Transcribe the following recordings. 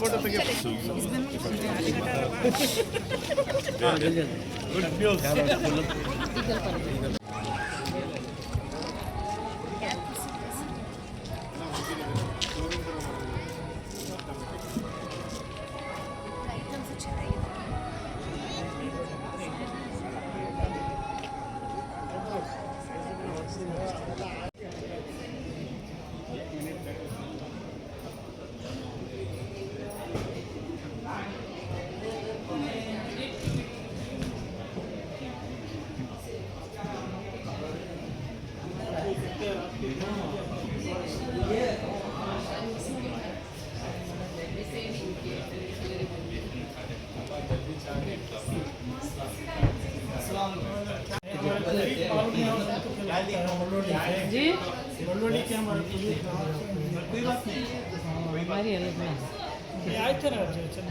Photo तो क्या good news डोली के हमारे कोई बात नहीं। हमारी अलग है आए थे ना अच्छा, अच्छा।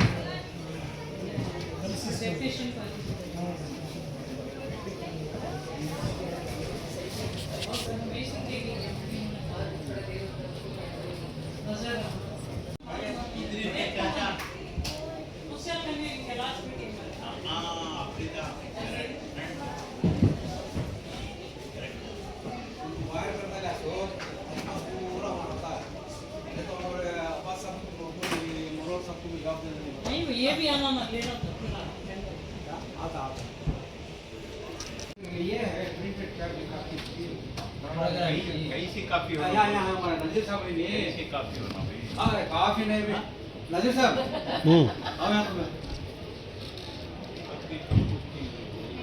चलो में नहीं ये भी आना ना लेना तो कैसी काफी हो यहाँ यहाँ हमारा नजीर साहब भी नहीं कैसी काफी होना भाई हाँ काफी नहीं भी नजीर साहब आओ यहाँ पे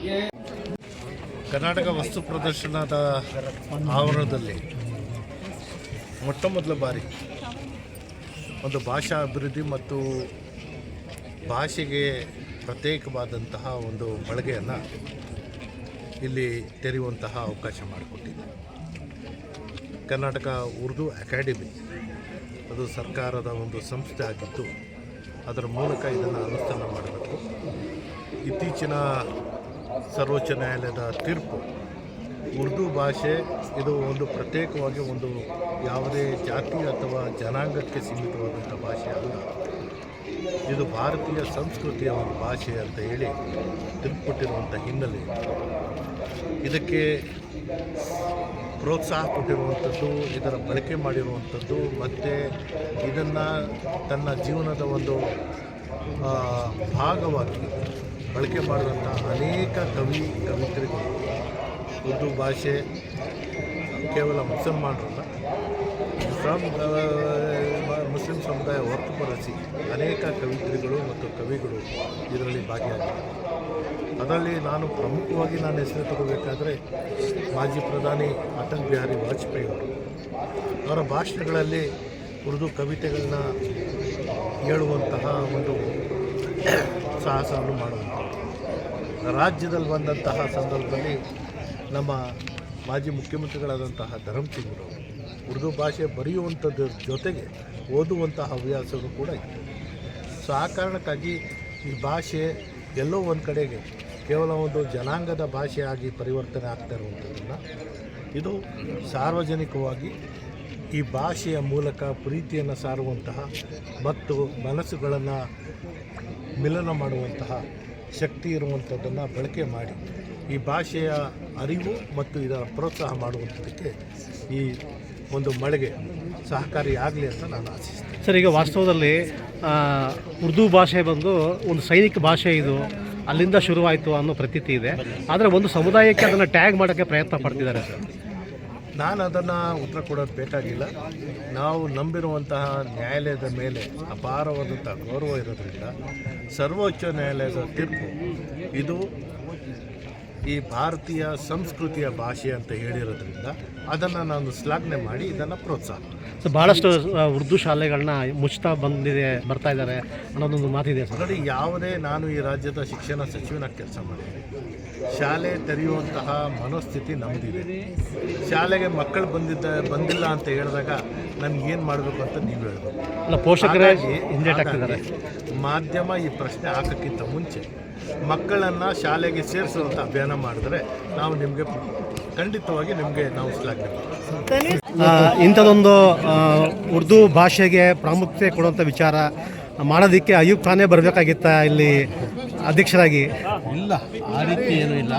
ये ಕರ್ನಾಟಕ ವಸ್ತು ಪ್ರದರ್ಶನದ ಆವರಣದಲ್ಲಿ ಮೊಟ್ಟ ಮೊದಲ ಬಾರಿ ಒಂದು ಭಾಷಾ ಅಭಿವೃದ್ಧಿ ಮತ್ತು ಭಾಷೆಗೆ ಪ್ರತ್ಯೇಕವಾದಂತಹ ಒಂದು ಬಳಗೆಯನ್ನು ಇಲ್ಲಿ ತೆರೆಯುವಂತಹ ಅವಕಾಶ ಮಾಡಿಕೊಟ್ಟಿದೆ. ಕರ್ನಾಟಕ ಉರ್ದು ಅಕಾಡೆಮಿ, ಅದು ಸರ್ಕಾರದ ಒಂದು ಸಂಸ್ಥೆ ಆಗಿದ್ದು, ಅದರ ಮೂಲಕ ಇದನ್ನು ಅನುಷ್ಠಾನ ಮಾಡಬೇಕು. ಇತ್ತೀಚಿನ ಸರ್ವೋಚ್ಚ ನ್ಯಾಯಾಲಯದ ತೀರ್ಪು ಉರ್ದು ಭಾಷೆ ಇದು ಒಂದು ಪ್ರತ್ಯೇಕವಾಗಿ ಒಂದು ಯಾವುದೇ ಜಾತಿ ಅಥವಾ ಜನಾಂಗಕ್ಕೆ ಸೀಮಿತವಾದಂಥ ಭಾಷೆ ಅಲ್ಲ. ಇದು ಭಾರತೀಯ ಸಂಸ್ಕೃತಿಯ ಒಂದು ಭಾಷೆ ಅಂತ ಹೇಳಿ ತಿಳ್ಕೊಟ್ಟಿರುವಂಥ ಹಿನ್ನೆಲೆ. ಇದಕ್ಕೆ ಪ್ರೋತ್ಸಾಹ ಕೊಟ್ಟಿರುವಂಥದ್ದು, ಇದರ ಬಳಕೆ ಮಾಡಿರುವಂಥದ್ದು, ಮತ್ತು ಇದನ್ನು ತನ್ನ ಜೀವನದ ಒಂದು ಭಾಗವಾಗಿ ಬಳಕೆ ಮಾಡಿದಂಥ ಅನೇಕ ಕವಿ, ಕವಿತ್ರಿಗಳು ಉರ್ದು ಭಾಷೆ ಕೇವಲ ಮುಸಲ್ಮಾನರಲ್ಲ ಆ, ಮುಸ್ಲಿಂ ಸಮುದಾಯ ಹೊರತುಪಡಿಸಿ ಅನೇಕ ಕವಿತ್ರಿಗಳು ಮತ್ತು ಕವಿಗಳು ಇದರಲ್ಲಿ ಭಾಗಿಯಾಗಿದ್ದಾರೆ. ಅದರಲ್ಲಿ ನಾನು ಪ್ರಮುಖವಾಗಿ ನಾನು ಹೆಸರು ತಗೋಬೇಕಾದರೆ ಮಾಜಿ ಪ್ರಧಾನಿ ಅಟಲ್ ಬಿಹಾರಿ ವಾಜಪೇಯಿ ಅವರು. ಅವರ ಭಾಷಣಗಳಲ್ಲಿ ಉರ್ದು ಕವಿತೆಗಳನ್ನ ಹೇಳುವಂತಹ ಒಂದು ಸಾಹಸವನ್ನು ಮಾಡುವಂಥದ್ದು ರಾಜ್ಯದಲ್ಲಿ ಬಂದಂತಹ ಸಂದರ್ಭದಲ್ಲಿ ನಮ್ಮ ಮಾಜಿ ಮುಖ್ಯಮಂತ್ರಿಗಳಾದಂತಹ ಧರಮ್ ಸಿಂಗ್ರು ಉರ್ದು ಭಾಷೆ ಬರೆಯುವಂಥದ್ರ ಜೊತೆಗೆ ಓದುವಂತಹ ಹವ್ಯಾಸಗಳು ಕೂಡ ಇತ್ತು ಸೊ ಆ ಕಾರಣಕ್ಕಾಗಿ ಈ ಭಾಷೆ ಎಲ್ಲೋ ಒಂದು ಕಡೆಗೆ ಕೇವಲ ಒಂದು ಜನಾಂಗದ ಭಾಷೆಯಾಗಿ ಪರಿವರ್ತನೆ ಆಗ್ತಾ ಇರುವಂಥದ್ದನ್ನು ಇದು ಸಾರ್ವಜನಿಕವಾಗಿ ಈ ಭಾಷೆಯ ಮೂಲಕ ಪ್ರೀತಿಯನ್ನು ಸಾರುವಂತಹ ಮತ್ತು ಮನಸ್ಸುಗಳನ್ನು ಮಿಲನ ಮಾಡುವಂತಹ ಶಕ್ತಿ ಇರುವಂಥದ್ದನ್ನು ಬಳಕೆ ಮಾಡಿ ಈ ಭಾಷೆಯ ಅರಿವು ಮತ್ತು ಇದರ ಪ್ರೋತ್ಸಾಹ ಮಾಡುವಂಥದ್ದಕ್ಕೆ ಈ ಒಂದು ಮಳೆಗೆ ಸಹಕಾರಿಯಾಗಲಿ ಅಂತ ನಾನು ಆಶಿಸ್ತೇನೆ. ಸರ್ ಈಗ ವಾಸ್ತವದಲ್ಲಿ ಉರ್ದು ಭಾಷೆ ಬಂದು ಒಂದು ಸೈನಿಕ ಭಾಷೆ ಇದು ಅಲ್ಲಿಂದ ಶುರುವಾಯಿತು ಅನ್ನೋ ಪ್ರತೀತಿ ಇದೆ. ಆದರೆ ಒಂದು ಸಮುದಾಯಕ್ಕೆ ಅದನ್ನು ಟ್ಯಾಗ್ ಮಾಡೋಕ್ಕೆ ಪ್ರಯತ್ನ ಪಡ್ತಿದ್ದಾರೆ ಸರ್. ನಾನು ಅದನ್ನು ಉತ್ತರ ಕೊಡೋದು ಬೇಕಾಗಿಲ್ಲ. ನಾವು ನಂಬಿರುವಂತಹ ನ್ಯಾಯಾಲಯದ ಮೇಲೆ ಅಪಾರವಾದಂಥ ಗೌರವ ಇರೋದ್ರಿಂದ ಸರ್ವೋಚ್ಚ ನ್ಯಾಯಾಲಯದ ತೀರ್ಪು ಇದು ಈ ಭಾರತೀಯ ಸಂಸ್ಕೃತಿಯ ಭಾಷೆ ಅಂತ ಹೇಳಿರೋದ್ರಿಂದ ಅದನ್ನು ನಾನು ಶ್ಲಾಘನೆ ಮಾಡಿ ಇದನ್ನು ಪ್ರೋತ್ಸಾಹ. ಸೊ ಭಾಳಷ್ಟು ಉರ್ದು ಶಾಲೆಗಳನ್ನ ಮುಚ್ತಾ ಬಂದಿದೆ ಬರ್ತಾ ಇದ್ದಾರೆ ಅನ್ನೋದೊಂದು ಮಾತಿದೆ ಸರ್. ನೋಡಿ ಯಾವುದೇ ನಾನು ಈ ರಾಜ್ಯದ ಶಿಕ್ಷಣ ಸಚಿವನ ಕೆಲಸ ಮಾಡಿದೆ ಶಾಲೆ ತೆರೆಯುವಂತಹ ಮನೋಸ್ಥಿತಿ ನಮ್ಮದಿದೆ ಶಾಲೆಗೆ ಮಕ್ಕಳು ಬಂದಿದ್ದ ಬಂದಿಲ್ಲ ಅಂತ ಹೇಳಿದಾಗ ನನಗೆ ಏನು ಮಾಡಬೇಕು ಅಂತ ನೀವು ಹೇಳಬೇಕು. ಅಲ್ಲ ಪೋಷಕರಾಗಿ ಹಿಂದೆ ಮಾಧ್ಯಮ ಈ ಪ್ರಶ್ನೆ ಹಾಕೋಕ್ಕಿಂತ ಮುಂಚೆ ಮಕ್ಕಳನ್ನು ಶಾಲೆಗೆ ಸೇರಿಸುವಂಥ ಅಭಿಯಾನ ಮಾಡಿದ್ರೆ ನಾವು ನಿಮಗೆ ಖಂಡಿತವಾಗಿ ನಿಮಗೆ ನಾವು ಶ್ಲಾಘನೆ ಆ, ಉರ್ದು ಭಾಷೆಗೆ ಪ್ರಾಮುಖ್ಯತೆ ಕೊಡುವಂಥ ವಿಚಾರ ಮಾಡೋದಕ್ಕೆ ಅಯ್ಯೂಬ್ ಖಾನೇ ಬರಬೇಕಾಗಿತ್ತ ಇಲ್ಲಿ ಅಧ್ಯಕ್ಷರಾಗಿ? ಇಲ್ಲ ಆ ರೀತಿ ಏನೂ ಇಲ್ಲ.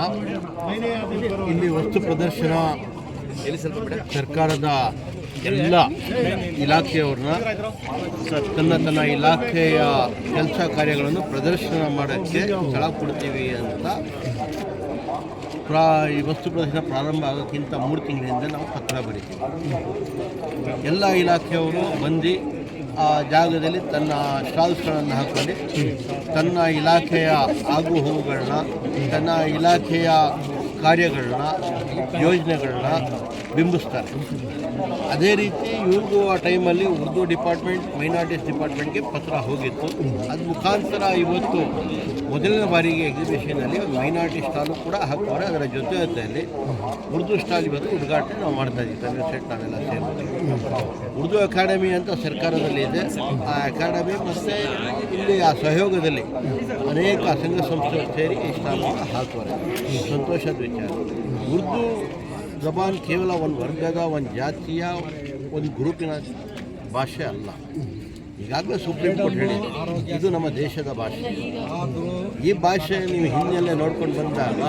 ಇಲ್ಲಿ ವಸ್ತು ಪ್ರದರ್ಶನ ಸರ್ಕಾರದ ಎಲ್ಲ ಇಲಾಖೆಯವ್ರನ್ನ ತನ್ನ ತನ್ನ ಇಲಾಖೆಯ ಕೆಲಸ ಕಾರ್ಯಗಳನ್ನು ಪ್ರದರ್ಶನ ಮಾಡೋಕ್ಕೆ ಸ್ಥಳ ಕೊಡ್ತೀವಿ ಅಂತ ಪ್ರಾ, ಈ ವಸ್ತು ಪ್ರದರ್ಶನ ಪ್ರಾರಂಭ ಆಗೋಕ್ಕಿಂತ ಮೂರು ತಿಂಗಳಿಂದ ನಾವು ಪತ್ರ ಬರಿತೀವಿ. ಎಲ್ಲ ಇಲಾಖೆಯವರು ಬಂದು ಆ ಜಾಗದಲ್ಲಿ ತನ್ನ ಸ್ಟಾಲ್ಸ್ಗಳನ್ನು ಹಾಕೊಂಡು ತನ್ನ ಇಲಾಖೆಯ ಆಗು ಹೋಗುಗಳನ್ನ ತನ್ನ ಇಲಾಖೆಯ ಕಾರ್ಯಗಳನ್ನ ಯೋಜನೆಗಳನ್ನ ಬಿಂಬಿಸ್ತಾರೆ. ಅದೇ ರೀತಿ ಇವ್ರಿಗೂ ಆ ಟೈಮಲ್ಲಿ ಉರ್ದು ಡಿಪಾರ್ಟ್ಮೆಂಟ್ ಮೈನಾರಿಟೀಸ್ ಡಿಪಾರ್ಟ್ಮೆಂಟ್ಗೆ ಪತ್ರ ಹೋಗಿತ್ತು. ಅದು ಮುಖಾಂತರ ಇವತ್ತು ಮೊದಲನೇ ಬಾರಿಗೆ ಎಕ್ಸಿಬಿಷನಲ್ಲಿ ಮೈನಾರಿಟಿ ಸ್ಟಾಲು ಕೂಡ ಹಾಕ್ತಾರೆ ಅದರ ಜೊತೆ ಜೊತೆಯಲ್ಲಿ ಉರ್ದು ಸ್ಟಾಲ್ ಇವತ್ತು ಉದ್ಘಾಟನೆ ನಾವು ಮಾಡ್ತಾ ಇದ್ದೀವಿ. ಸೆಟ್ ನಾವೆಲ್ಲ ಸೇರಿ ಉರ್ದು ಅಕಾಡೆಮಿ ಅಂತ ಸರ್ಕಾರದಲ್ಲಿ ಇದೆ. ಆ ಅಕಾಡೆಮಿ ಮತ್ತು ಇಲ್ಲಿ ಆ ಸಹಯೋಗದಲ್ಲಿ ಅನೇಕ ಸಂಘ ಸಂಸ್ಥೆಗಳು ಸೇರಿ ಈ ಸ್ಟಾಲನ್ನು ಹಾಕ್ತಾರೆ ಸಂತೋಷದ ವಿಚಾರ. ಉರ್ದು ಜಬಾನ್ ಕೇವಲ ಒಂದು ವರ್ಗದ, ಒಂದು ಜಾತಿಯ, ಒಂದು ಗ್ರೂಪಿನ ಭಾಷೆ ಅಲ್ಲ. ಈಗಾಗಲೇ ಸುಪ್ರೀಂ ಕೋರ್ಟ್ ಹೇಳಿದೆ, ಇದು ನಮ್ಮ ದೇಶದ ಭಾಷೆ. ಈ ಭಾಷೆ ನೀವು ಹಿನ್ನೆಲೆ ನೋಡ್ಕೊಂಡು ಬಂದಾಗ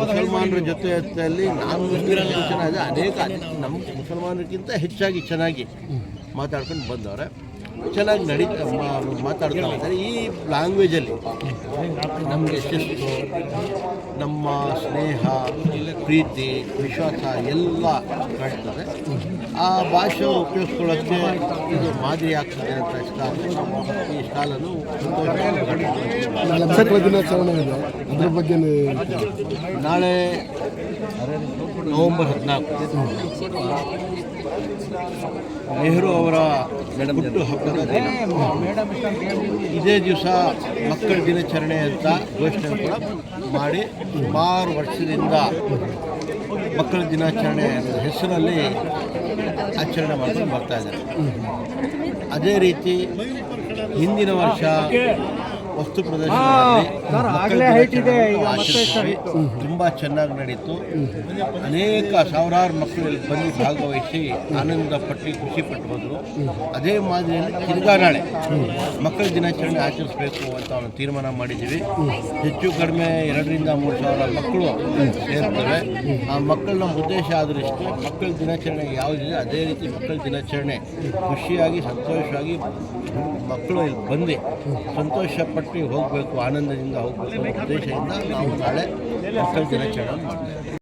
ಮುಸಲ್ಮಾನರ ಜೊತೆ ಜೊತೆಯಲ್ಲಿ ನಾನು ಮುಸ್ಲಿಮ್ ಅನೇಕ ನಮ್ಮ ಮುಸಲ್ಮಾನರಿಗಿಂತ ಹೆಚ್ಚಾಗಿ ಚೆನ್ನಾಗಿ ಮಾತಾಡ್ಕೊಂಡು ಬಂದವರೆ. ಚೆನ್ನಾಗಿ ನಡಿ ಮಾ- ಮಾತಾಡ್ತಾ ಇದ್ದಾರೆ. ಈ ಲ್ಯಾಂಗ್ವೇಜಲ್ಲಿ ನಮಗೆ ಶಿಸ್ತು ನಮ್ಮ ಸ್ನೇಹ ಪ್ರೀತಿ ವಿಶ್ವಾಸ ಎಲ್ಲ ಕಾಣ್ತಾರೆ ಆ ಭಾಷೆ ಉಪಯೋಗಿಸ್ಕೊಳ್ಳೋಕ್ಕೆ ಇದು ಮಾದರಿ ಆಗ್ತದೆ ಅಂತ ಸ್ಟಾಲ್ ಈ ಸ್ಟಾಲನ್ನು ದಿನಾಚರಣೆ ಇದೆ. ಅದ್ರ ಬಗ್ಗೆ ನಾಳೆ ನವೆಂಬರ್ ಹದಿನಾಲ್ಕು. ನೆಹರು ಅವರ ಹುಟ್ಟು ಹಬ್ಬದ ಇದೇ ದಿವಸ ಮಕ್ಕಳ ದಿನಾಚರಣೆ ಅಂತ ಘೋಷಣೆ ಕೂಡ ಮಾಡಿ ಸುಮಾರು ವರ್ಷದಿಂದ ಮಕ್ಕಳ ದಿನಾಚರಣೆ ಹೆಸರಲ್ಲಿ ಆಚರಣೆ ಮಾಡ್ಕೊಂಡು ಬರ್ತಾ ಇದ್ದಾರೆ. ಅದೇ ರೀತಿ ಹಿಂದಿನ ವರ್ಷ ವಸ್ತು ಪ್ರದರ್ಶನದಲ್ಲಿ ತುಂಬ ಚೆನ್ನಾಗಿ ನಡೀತು. ಅನೇಕ ಸಾವಿರಾರು ಮಕ್ಕಳು ಇಲ್ಲಿ ಬಂದು ಭಾಗವಹಿಸಿ ಆನಂದ ಪಟ್ಟು ಖುಷಿ ಪಟ್ಟು ಹೋದರು ಅದೇ ಮಾದರಿಯಲ್ಲಿ ತಿರ್ಗಾ ನಾಳೆ ಮಕ್ಕಳ ದಿನಾಚರಣೆ ಆಚರಿಸಬೇಕು ಅಂತ ಅವನು ತೀರ್ಮಾನ ಮಾಡಿದ್ದೀವಿ. ಹೆಚ್ಚು ಕಡಿಮೆ ಎರಡರಿಂದ ಮೂರು ಸಾವಿರ ಮಕ್ಕಳು ಸೇರ್ತವೆ. ಆ ಮಕ್ಕಳ ನಮ್ಮ ಉದ್ದೇಶ ಆದರಿಷ್ಟು ಮಕ್ಕಳ ದಿನಾಚರಣೆ ಯಾವುದಿದೆ ಅದೇ ರೀತಿ ಮಕ್ಕಳ ದಿನಾಚರಣೆ ಖುಷಿಯಾಗಿ ಸಂತೋಷವಾಗಿ ಮಕ್ಕಳು ಇಲ್ಲಿ ಬಂದು ಸಂತೋಷಪಟ್ಟು ಹೋಗಬೇಕು ಆನಂದದಿಂದ ಹೋಗಬೇಕು ಅನ್ನೋ ಉದ್ದೇಶದಿಂದ ನಾವು ನಾಳೆ ಮಕ್ಕಳ ದಿನಾಚರಣೆ ಮಾಡ್ತೇವೆ.